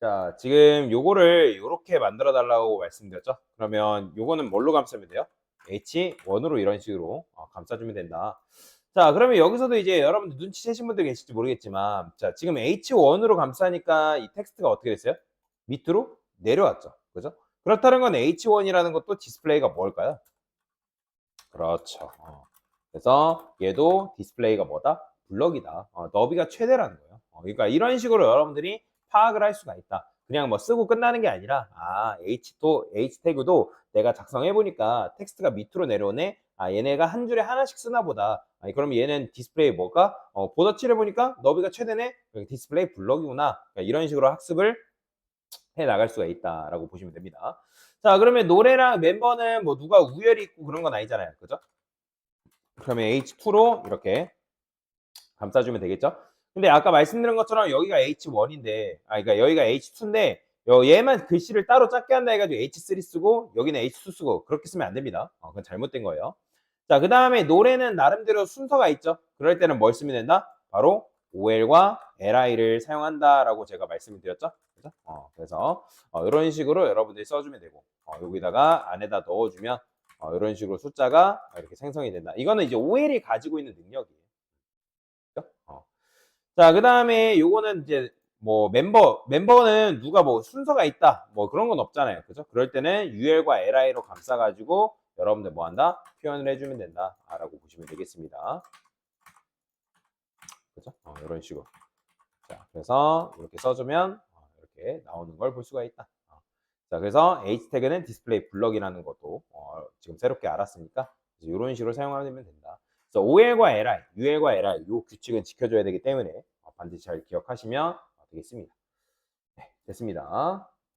자, 지금 요거를 요렇게 만들어 달라고 말씀드렸죠? 그러면 요거는 뭘로 감싸면 돼요? H1으로 이런 식으로 어, 감싸주면 된다. 자, 그러면 여기서도 이제 여러분들 눈치채신 분들 계실지 모르겠지만, 자, 지금 H1으로 감싸니까 이 텍스트가 어떻게 됐어요? 밑으로 내려왔죠. 그죠? 그렇다는 건 H1이라는 것도 디스플레이가 뭘까요? 그렇죠. 어. 그래서 얘도 디스플레이가 뭐다? 블럭이다. 어, 너비가 최대라는 거예요. 어, 그러니까 이런 식으로 여러분들이 파악을 할 수가 있다. 그냥 뭐 쓰고 끝나는 게 아니라 아 H2 H 태그도 내가 작성해 보니까 텍스트가 밑으로 내려오네. 아 얘네가 한 줄에 하나씩 쓰나 보다. 아, 그럼 얘는 디스플레이 뭐가? 어, 보더 칠해 보니까 너비가 최대네. 디스플레이 블럭이구나. 그러니까 이런 식으로 학습을 해 나갈 수가 있다라고 보시면 됩니다. 자 그러면 노래랑 멤버는 뭐 누가 우열이 있고 그런 건 아니잖아요. 그죠? 그러면 H2로 이렇게 감싸주면 되겠죠? 근데 아까 말씀드린 것처럼 여기가 H1인데, 아, 그러니까 여기가 H2인데, 얘만 글씨를 따로 작게 한다 해가지고 H3 쓰고, 여기는 H2 쓰고, 그렇게 쓰면 안 됩니다. 어, 그건 잘못된 거예요. 자, 그 다음에 노래는 나름대로 순서가 있죠? 그럴 때는 뭘 쓰면 된다? 바로 OL과 LI를 사용한다라고 제가 말씀을 드렸죠? 그죠? 어, 그래서, 어, 이런 식으로 여러분들이 써주면 되고, 어, 여기다가 안에다 넣어주면, 어, 이런 식으로 숫자가 이렇게 생성이 된다. 이거는 이제 OL이 가지고 있는 능력이에요. 자, 그 다음에 요거는 이제 뭐 멤버, 멤버는 누가 뭐 순서가 있다. 뭐 그런 건 없잖아요. 그죠? 그럴 때는 UL과 LI로 감싸가지고 여러분들 뭐 한다? 표현을 해주면 된다. 라고 보시면 되겠습니다. 그죠? 어, 이런 식으로. 자, 그래서 이렇게 써주면 어, 이렇게 나오는 걸 볼 수가 있다. 어. 자, 그래서 H 태그는 디스플레이 블럭이라는 것도 어, 지금 새롭게 알았으니까 이런 식으로 사용하면 된다. 그래서 OL과 LI, UL과 LI 이 규칙은 지켜줘야 되기 때문에 어, 반드시 잘 기억하시면 되겠습니다. 네, 됐습니다.